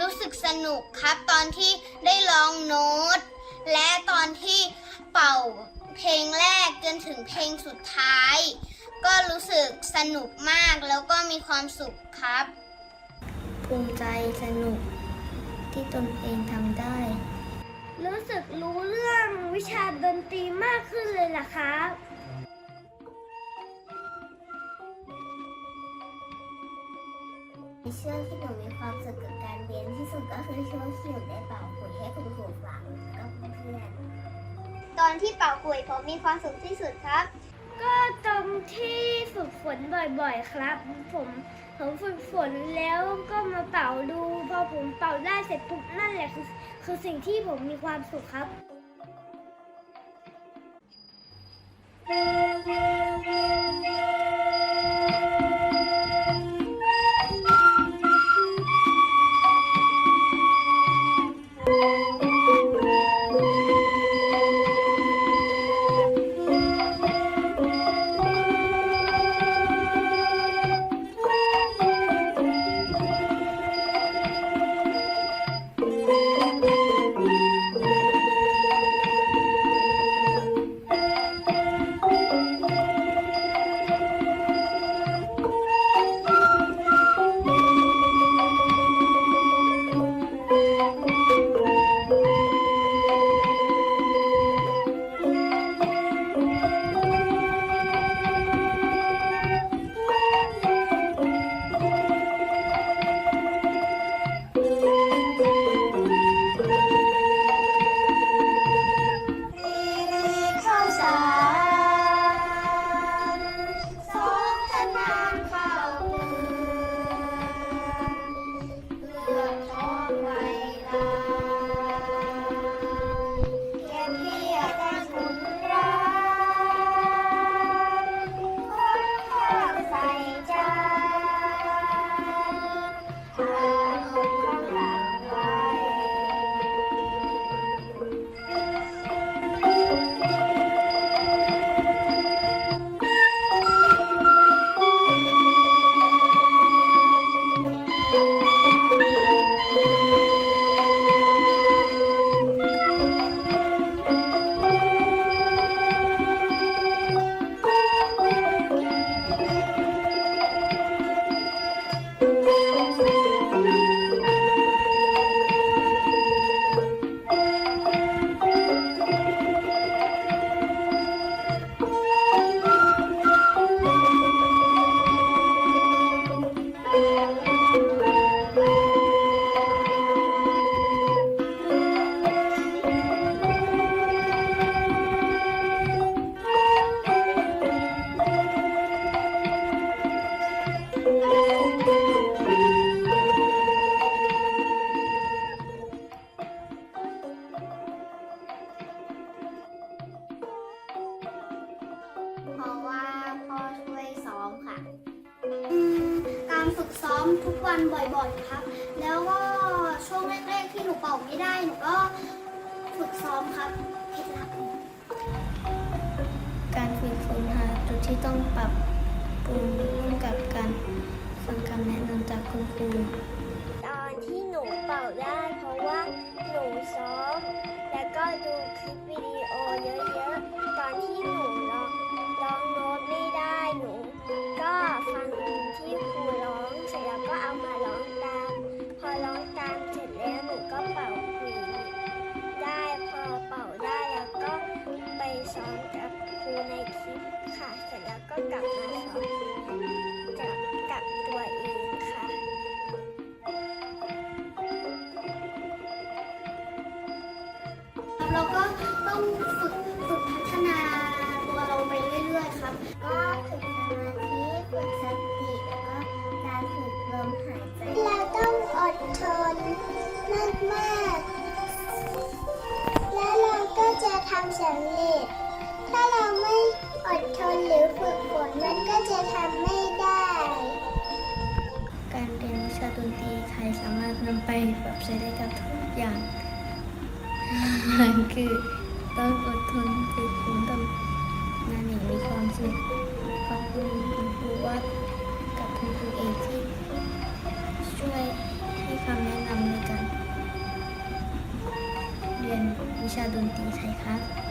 รู้สึกสนุกครับ ตอนที่ได้ร้องโน้ต และตอนที่เป่าเพลงแรกจนถึงเพลงสุดท้าย ก็รู้สึกสนุกมากแล้วก็มีความสุขครับ ภูมิใจสนุกที่ตนเองทำได้ รู้สึกรู้เรื่องวิชาดนตรีมากขึ้นเลยล่ะครับ ช่วงที่หนูมีความสุขกับการเรียนที่สุดก็คือช่วงที่หนูได้เป่าขุยให้คุณครูฟังกับเพื่อนตอนที่เป่าคุยผมมีความสุขที่สุดครับ ก็ตรงที่ฝึกฝนบ่อยๆครับ ผมผมฝึกฝนแล้วก็มาเป่าดูพอผมเป่าได้เสร็จปุ๊บนั่นแหละคือคือสิ่งที่ผมมีความสุขครับข้ ฝึกซ้อมทุกวันบ่อยๆครับ แล้วก็ช่วงแรกๆที่หนูเป่าไม่ได้หนูก็ฝึกซ้อมครับเคล็ดลับการฝึกฝนหาจุดที่ต้องปรับปรุงร่วมกับการฟังคำแนะนำจากคุณครูตอนที่หนูเป่าได้เพราะว่าหนูซ้อม แล้วก็ดูคลิปวิดีโอ เราก็ต้องฝึกฝึกพัฒนาตัวเราไปเรื่อยๆครับ ก็ฝึกสมาธิฝึกสติแล้วก็การฝึกลมหายใจเราต้องอดทนมากๆ แล้วเราก็จะทำสำเร็จ ถ้าเราไม่อดทนหรือฝึกฝนมันก็จะทำไม่ได้ การเรียนวิชาดนตรีไทยสามารถนำไปปรับใช้ได้กับทุกอย่าง หารคือต้องอดทนฝึกฝนทำงานอย่างมีความสุขขอบคุณคุณครูวัดกับคุณครูเอกที่ช่วยให้คำแนะนำในการเรียนวิชาดนตรีไทยครับ